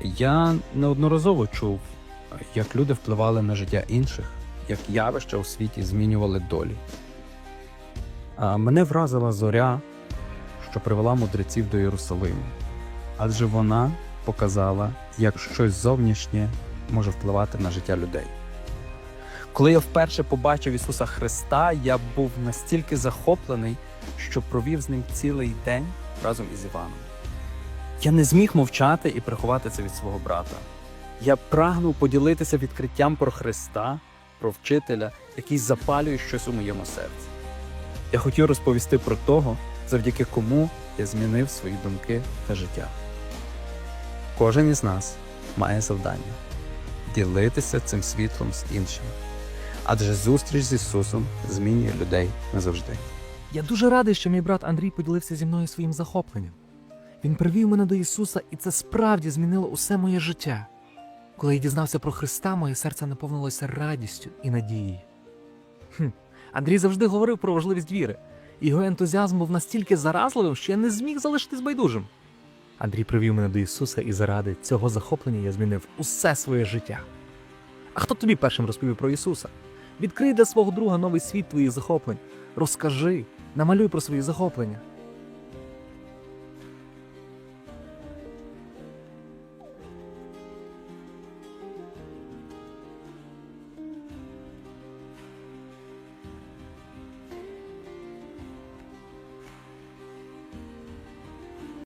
Я неодноразово чув, як люди впливали на життя інших, як явища у світі змінювали долі. А мене вразила зоря, що привела мудреців до Єрусалиму, адже вона показала, як щось зовнішнє може впливати на життя людей. Коли я вперше побачив Ісуса Христа, я був настільки захоплений, що провів з ним цілий день разом із Іваном. Я не зміг мовчати і приховати це від свого брата. Я прагнув поділитися відкриттям про Христа, про вчителя, який запалює щось у моєму серці. Я хотів розповісти про того, завдяки кому я змінив свої думки та життя. Кожен із нас має завдання ділитися цим світлом з іншими, адже зустріч з Ісусом змінює людей назавжди. Я дуже радий, що мій брат Андрій поділився зі мною своїм захопленням. Він привів мене до Ісуса, і це справді змінило усе моє життя. Коли я дізнався про Христа, моє серце наповнилося радістю і надією. Хм. Андрій завжди говорив про важливість віри. Його ентузіазм був настільки заразливим, що я не зміг залишитись байдужим. Андрій привів мене до Ісуса, і заради цього захоплення я змінив усе своє життя. А хто тобі першим розповів про Ісуса? Відкрий для свого друга новий світ твоїх захоплень. Розкажи, намалюй про свої захоплення.